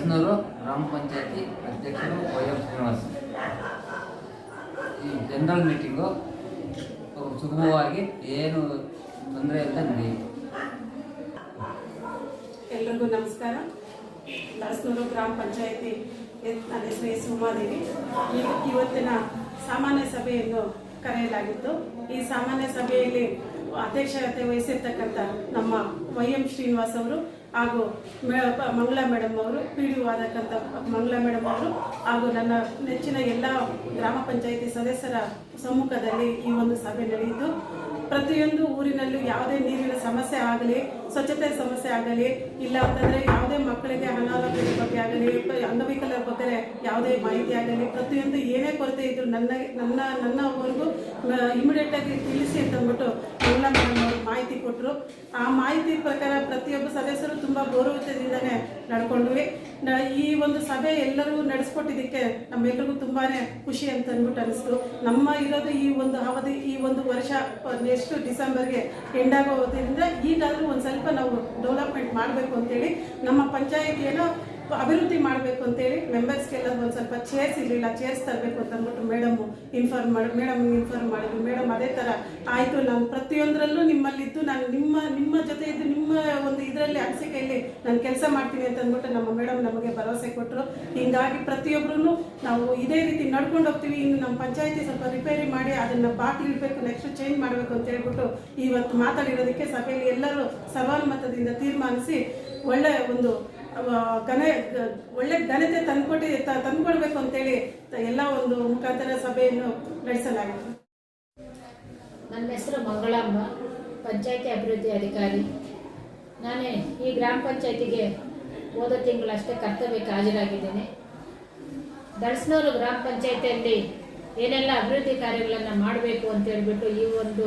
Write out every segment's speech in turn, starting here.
ದರ್ಶನರು ಗ್ರಾಮ ಪಂಚಾಯತಿ ಅಧ್ಯಕ್ಷರು Y M Srinivas. ಈ ಜನರಲ್ ಮೀಟಿಂಗು ಸುಗಮವಾಗಿ ಏನು ತೊಂದರೆ ಇಲ್ಲ ನಡೆಯಿತು ಎಲ್ರಿಗೂ ನಮಸ್ಕಾರ. ದಾಸನೂರು ಗ್ರಾಮ ಪಂಚಾಯತಿ ನನ್ನ ಹೆಸರು ಸುಮಾದೇವಿ ಇವತ್ತಿನ ಸಾಮಾನ್ಯ ಸಭೆಯನ್ನು ಕರೆಯಲಾಗಿತ್ತು. ಈ ಸಾಮಾನ್ಯ ಸಭೆಯಲ್ಲಿ ಅಧ್ಯಕ್ಷತೆ ವಹಿಸಿರ್ತಕ್ಕಂಥ ನಮ್ಮ ವೈ ಎಂ ಶ್ರೀನಿವಾಸ್ ಅವರು ಹಾಗೂ ಮಂಗಳಾ ಮೇಡಮ್ ಅವರು, ಪಿ ಡಿ ಆದಕ್ಕಂಥ ಮಂಗಳಾ ಮೇಡಮ್ ಅವರು ಹಾಗೂ ನನ್ನ ನೆಚ್ಚಿನ ಎಲ್ಲ ಗ್ರಾಮ ಪಂಚಾಯಿತಿ ಸದಸ್ಯರ ಸಮ್ಮುಖದಲ್ಲಿ ಈ ಒಂದು ಸಭೆ ನಡೆಯಿತು. ಪ್ರತಿಯೊಂದು ಊರಿನಲ್ಲೂ ಯಾವುದೇ ನೀರಿನ ಸಮಸ್ಯೆ ಆಗಲಿ, ಸ್ವಚ್ಛತೆ ಸಮಸ್ಯೆ ಆಗಲಿ, ಇಲ್ಲ ಅಂತಂದ್ರೆ ಯಾವುದೇ ಮಕ್ಕಳಿಗೆ ಅನಾರೋಗ್ಯದ ಬಗ್ಗೆ ಆಗಲಿ ಅಂಗವಿಕಲರ ಬಗ್ಗೆ ಯಾವುದೇ ಮಾಹಿತಿ ಆಗಲಿ, ಪ್ರತಿಯೊಂದು ಏನೇ ಕೊರತೆ ಇದ್ರು ನನ್ನ ನನ್ನ, ನನ್ನವರೆಗೂ ಇಮಿಡಿಯೇಟ್ ಆಗಿ ತಿಳಿಸಿ ಅಂತ ಅಂದ್ಬಿಟ್ಟು ಮಂಗಳಾ ಮೇಡಮ್ ಅವರು ಮಾಹಿತಿ ಕೊಟ್ಟರು ಆ ಮಾಹಿತಿ ಪ್ರಕಾರ ಪ್ರತಿಯೊಬ್ಬ ಸದಸ್ಯರು ತುಂಬ ಗೌರವತೆಯಿಂದನೇ ನಡ್ಕೊಂಡ್ವಿ. ಈ ಒಂದು ಸಭೆ ಎಲ್ಲರೂ ನಡೆಸ್ಕೊಟ್ಟಿದ್ದಕ್ಕೆ ನಮ್ಮೆಲ್ಲರಿಗೂ ತುಂಬಾ ಖುಷಿ ಅಂತ ಅಂದ್ಬಿಟ್ಟು ಅನಿಸ್ತು. ನಮ್ಮ ಇರೋದು ಈ ಒಂದು ಅವಧಿ, ಈ ಒಂದು ವರ್ಷ ನೆಕ್ಸ್ಟ್ ಡಿಸೆಂಬರ್ಗೆ ಎಂಡ್ ಆಗೋದ್ರಿಂದ ಈಗಾದರೂ ಒಂದು ಸ್ವಲ್ಪ ನಾವು ಡೆವಲಪ್ಮೆಂಟ್ ಮಾಡಬೇಕು ಅಂತೇಳಿ ನಮ್ಮ ಪಂಚಾಯತಿಯನ್ನು ಅಭಿವೃದ್ಧಿ ಮಾಡಬೇಕು ಅಂತೇಳಿ ಮೆಂಬರ್ಸ್ಗೆಲ್ಲ ಒಂದು ಸ್ವಲ್ಪ ಚೇರ್ಸ್ ಇರಲಿಲ್ಲ ಚೇರ್ಸ್ ತರಬೇಕು ಅಂತ ಅಂದ್ಬಿಟ್ಟು ಮೇಡಮ್ ಇನ್ಫಾರ್ಮ್ ಮಾಡಿ ಮೇಡಮ್ ಇನ್ಫಾರ್ಮ್ ಮಾಡಿದ್ರು. ಮೇಡಮ್ ಅದೇ ಥರ ಆಯಿತು, ನಾನು ಪ್ರತಿಯೊಂದರಲ್ಲೂ ನಿಮ್ಮಲ್ಲಿದ್ದು ನಾನು ನಿಮ್ಮ ನಿಮ್ಮ ಜೊತೆ ಇದ್ದು ನಿಮ್ಮ ಒಂದು ಇದರಲ್ಲಿ ಅನಿಸಿಕೆಯಲ್ಲಿ ನಾನು ಕೆಲಸ ಮಾಡ್ತೀನಿ ಅಂತ ಅಂದ್ಬಿಟ್ಟು ನಮ್ಮ ಮೇಡಮ್ ನಮಗೆ ಭರವಸೆ ಕೊಟ್ಟರು ಹೀಗಾಗಿ ಪ್ರತಿಯೊಬ್ಬರೂ ನಾವು ಇದೇ ರೀತಿ ನಡ್ಕೊಂಡು ಹೋಗ್ತೀವಿ. ಇನ್ನು ನಮ್ಮ ಪಂಚಾಯತಿ ಸ್ವಲ್ಪ ರಿಪೇರಿ ಮಾಡಿ ಅದನ್ನು ಬಾಕಿ ಇಡಬೇಕು ನೆಕ್ಸ್ಟ್ ಚೇಂಜ್ ಮಾಡಬೇಕು ಅಂತ ಹೇಳ್ಬಿಟ್ಟು ಇವತ್ತು ಮಾತಾಡಿರೋದಕ್ಕೆ ಸಭೆಯಲ್ಲಿ ಎಲ್ಲರೂ ಸರ್ವಾನುಮತದಿಂದ ತೀರ್ಮಾನಿಸಿ ಒಳ್ಳೆಯ ಒಂದು ಘನ, ಒಳ್ಳೆ ಘನತೆ ತಂದ್ಕೊಟ್ಟಿ ತಂದ್ಕೊಡ್ಬೇಕು ಅಂತೇಳಿ ಎಲ್ಲ ಒಂದು ಮುಖಾಂತರ ಸಭೆಯನ್ನು ನಡೆಸಲಾಗಿದೆ. ನನ್ನ ಹೆಸರು ಮಂಗಳಮ್ಮ, ಪಂಚಾಯತಿ ಅಭಿವೃದ್ಧಿ ಅಧಿಕಾರಿ. ನಾನೇ ಈ ಗ್ರಾಮ ಪಂಚಾಯತಿಗೆ ಹೋದ ತಿಂಗಳಷ್ಟೇ ಕರ್ತವ್ಯಕ್ಕೆ ಹಾಜರಾಗಿದ್ದೇನೆ. ದಳಸ್ನೂರು ಗ್ರಾಮ ಪಂಚಾಯತಿಯಲ್ಲಿ ಏನೆಲ್ಲ ಅಭಿವೃದ್ಧಿ ಕಾರ್ಯಗಳನ್ನು ಮಾಡಬೇಕು ಅಂತ ಹೇಳ್ಬಿಟ್ಟು ಈ ಒಂದು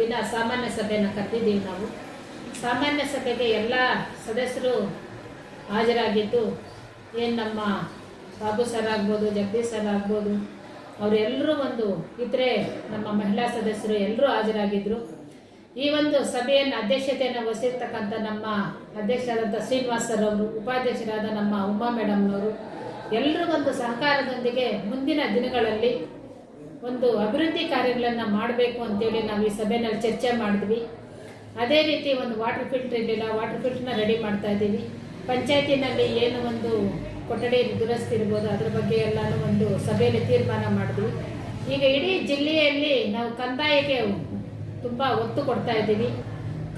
ದಿನ ಸಾಮಾನ್ಯ ಸಭೆಯನ್ನು ಕರೆದಿದ್ದೀವಿ ನಾವು. ಸಾಮಾನ್ಯ ಸಭೆಗೆ ಎಲ್ಲ ಸದಸ್ಯರು ಹಾಜರಾಗಿದ್ದು, ಏನು ನಮ್ಮ ಬಾಬು ಸರ್ ಆಗ್ಬೋದು ಜಗದೀಶ್ ಸರ್ ಆಗ್ಬೋದು ಅವರೆಲ್ಲರೂ ಒಂದು ಇತರೆ ನಮ್ಮ ಮಹಿಳಾ ಸದಸ್ಯರು ಎಲ್ಲರೂ ಹಾಜರಾಗಿದ್ದರು ಈ ಒಂದು ಸಭೆಯನ್ನು ಅಧ್ಯಕ್ಷತೆಯನ್ನು ವಹಿಸಿರ್ತಕ್ಕಂಥ ನಮ್ಮ ಅಧ್ಯಕ್ಷರಾದಂಥ ಶ್ರೀನಿವಾಸ್ ಸರ್ ಅವರು, ಉಪಾಧ್ಯಕ್ಷರಾದ ನಮ್ಮ ಉಮಾ ಮೇಡಮ್ನವರು ಎಲ್ಲರೂ ಒಂದು ಸಹಕಾರದೊಂದಿಗೆ ಮುಂದಿನ ದಿನಗಳಲ್ಲಿ ಒಂದು ಅಭಿವೃದ್ಧಿ ಕಾರ್ಯಗಳನ್ನು ಮಾಡಬೇಕು ಅಂತೇಳಿ ನಾವು ಈ ಸಭೆಯಲ್ಲಿ ಚರ್ಚೆ ಮಾಡಿದ್ವಿ. ಅದೇ ರೀತಿ ಒಂದು ವಾಟರ್ ಫಿಲ್ಟರ್ ಇರಲಿಲ್ಲ ವಾಟರ್ ಫಿಲ್ಟರ್ನ ರೆಡಿ ಮಾಡ್ತಾ ಇದ್ದೀವಿ. ಪಂಚಾಯತಿನಲ್ಲಿ ಏನು ಒಂದು ಕೊಠಡಿ ದುರಸ್ತಿ ಇರ್ಬೋದು ಅದ್ರ ಬಗ್ಗೆ ಎಲ್ಲಾನು ಒಂದು ಸಭೆಯಲ್ಲಿ ತೀರ್ಮಾನ ಮಾಡಿದ್ವಿ. ಈಗ ಇಡೀ ಜಿಲ್ಲೆಯಲ್ಲಿ ನಾವು ಕಂದಾಯಕ್ಕೆ ತುಂಬ ಒತ್ತು ಕೊಡ್ತಾ ಇದ್ದೀವಿ.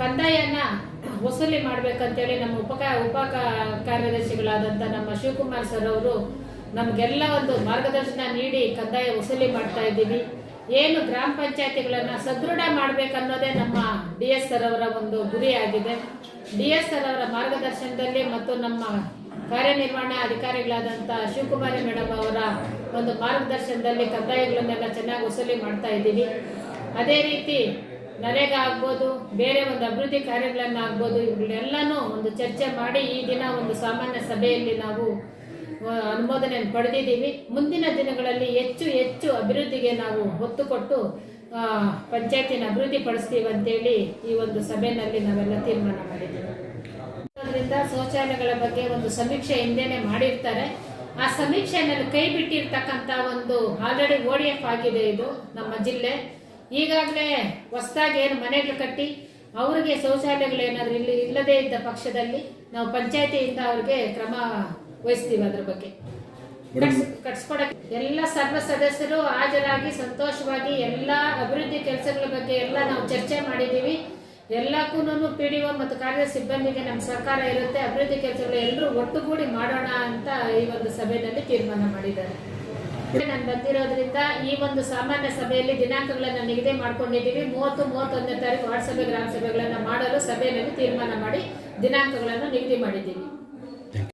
ಕಂದಾಯನ ವಸೂಲಿ ಮಾಡ್ಬೇಕಂತೇಳಿ ನಮ್ಮ ಉಪಕ, ಉಪ ಕಾರ್ಯದರ್ಶಿಗಳಾದಂಥ ನಮ್ಮ ಶಿವಕುಮಾರ್ ಸರ್ ಅವರು ನಮಗೆಲ್ಲ ಒಂದು ಮಾರ್ಗದರ್ಶನ ನೀಡಿ ಕಂದಾಯ ವಸೂಲಿ ಮಾಡ್ತಾ ಇದ್ದೀವಿ. ಏನು ಗ್ರಾಮ ಪಂಚಾಯತಿಗಳನ್ನ ಸದೃಢ ಮಾಡ್ಬೇಕನ್ನೋದೇ ನಮ್ಮ ಡಿ ಎಸ್ ಸರ್ ಅವರ ಒಂದು ಗುರಿಯಾಗಿದೆ. ಡಿ ಎಸ್ ಸರ್ ಅವರ ಮಾರ್ಗದರ್ಶನದಲ್ಲಿ ಮತ್ತು ನಮ್ಮ ಕಾರ್ಯನಿರ್ವಹಣಾ ಅಧಿಕಾರಿಗಳಾದಂಥ ಶಿವಕುಮಾರಿ ಮೇಡಮ್ ಅವರ ಒಂದು ಮಾರ್ಗದರ್ಶನದಲ್ಲಿ ಕಂದಾಯಗಳನ್ನೆಲ್ಲ ಚೆನ್ನಾಗಿ ವಸೂಲಿ ಮಾಡ್ತಾ ಇದ್ದೀವಿ. ಅದೇ ರೀತಿ ನರೇಗಾ ಆಗ್ಬೋದು, ಬೇರೆ ಒಂದು ಅಭಿವೃದ್ಧಿ ಕಾರ್ಯಗಳನ್ನ ಆಗ್ಬೋದು ಇವುಗಳನ್ನೆಲ್ಲನೂ ಒಂದು ಚರ್ಚೆ ಮಾಡಿ ಈ ದಿನ ಒಂದು ಸಾಮಾನ್ಯ ಸಭೆಯಲ್ಲಿ ನಾವು ಅನುಮೋದನೆಯನ್ನು ಪಡೆದಿದ್ದೀವಿ. ಮುಂದಿನ ದಿನಗಳಲ್ಲಿ ಹೆಚ್ಚು ಹೆಚ್ಚು ಅಭಿವೃದ್ಧಿಗೆ ನಾವು ಒತ್ತು ಕೊಟ್ಟು ಪಂಚಾಯತಿನ ಅಭಿವೃದ್ಧಿ ಪಡಿಸ್ತೀವಿ ಅಂತೇಳಿ ಈ ಒಂದು ಸಭೆಯಲ್ಲಿ ನಾವೆಲ್ಲ ತೀರ್ಮಾನ ಮಾಡಿದ್ದೀವಿ. ಅದರಿಂದ ಶೌಚಾಲಯಗಳ ಬಗ್ಗೆ ಒಂದು ಸಮೀಕ್ಷೆ ಹಿಂದೆನೆ ಮಾಡಿರ್ತಾರೆ. ಆ ಸಮೀಕ್ಷೆನಲ್ಲಿ ಕೈ ಬಿಟ್ಟಿರ್ತಕ್ಕಂಥ ಒಂದು ಆಲ್ರೆಡಿ ಓ ಡಿ ಎಫ್ ಆಗಿದೆ ಇದು ನಮ್ಮ ಜಿಲ್ಲೆ. ಈಗಾಗಲೇ ಹೊಸದಾಗಿ ಏನು ಮನೆಗಳು ಕಟ್ಟಿ, ಅವರಿಗೆ ಶೌಚಾಲಯಗಳು ಏನಾದರೂ ಇಲ್ಲಿ ಇಲ್ಲದೇ ಇದ್ದ ಪಕ್ಷದಲ್ಲಿ ನಾವು ಪಂಚಾಯತಿಯಿಂದ ಅವ್ರಿಗೆ ಕ್ರಮ ವಹಿಸ್ತೀವಿ ಅದ್ರ ಬಗ್ಗೆ. ಕಟ್ಸ್- ಕಟ್ಸ್ಕೊಡಕ್ಕೆ ಎಲ್ಲ ಸರ್ವ ಸದಸ್ಯರು ಹಾಜರಾಗಿ ಸಂತೋಷವಾಗಿ ಎಲ್ಲ ಅಭಿವೃದ್ಧಿ ಕೆಲಸಗಳ ಬಗ್ಗೆ ಎಲ್ಲ ನಾವು ಚರ್ಚೆ ಮಾಡಿದ್ದೀವಿ. ಎಲ್ಲಕ್ಕೂ ಪಿ ಡಿ ಒ ಮತ್ತು ಕಾರ್ಯ ಸಿಬ್ಬಂದಿಗೆ ನಮ್ಮ ಸರ್ಕಾರ ಇರುತ್ತೆ ಅಭಿವೃದ್ಧಿ ಕೆಲಸಗಳು ಎಲ್ಲರೂ ಒಟ್ಟುಗೂಡಿ ಮಾಡೋಣ ಅಂತ ಈ ಒಂದು ಸಭೆಯಲ್ಲಿ ತೀರ್ಮಾನ ಮಾಡಿದ್ದಾರೆ. ನಾನು ಬಂದಿರೋದ್ರಿಂದ ಈ ಒಂದು ಸಾಮಾನ್ಯ ಸಭೆಯಲ್ಲಿ ದಿನಾಂಕಗಳನ್ನು ನಿಗದಿ ಮಾಡ್ಕೊಂಡಿದ್ದೀವಿ. ಮೂವತ್ತು ಮೂವತ್ತೊಂದನೇ ತಾರೀಕು ವಾರ್ಡ್ ಸಭೆ ಗ್ರಾಮ ಸಭೆಗಳನ್ನು ಮಾಡಲು ಸಭೆಯಲ್ಲಿ ತೀರ್ಮಾನ ಮಾಡಿ ದಿನಾಂಕಗಳನ್ನು ನಿಗದಿ ಮಾಡಿದ್ದೀವಿ.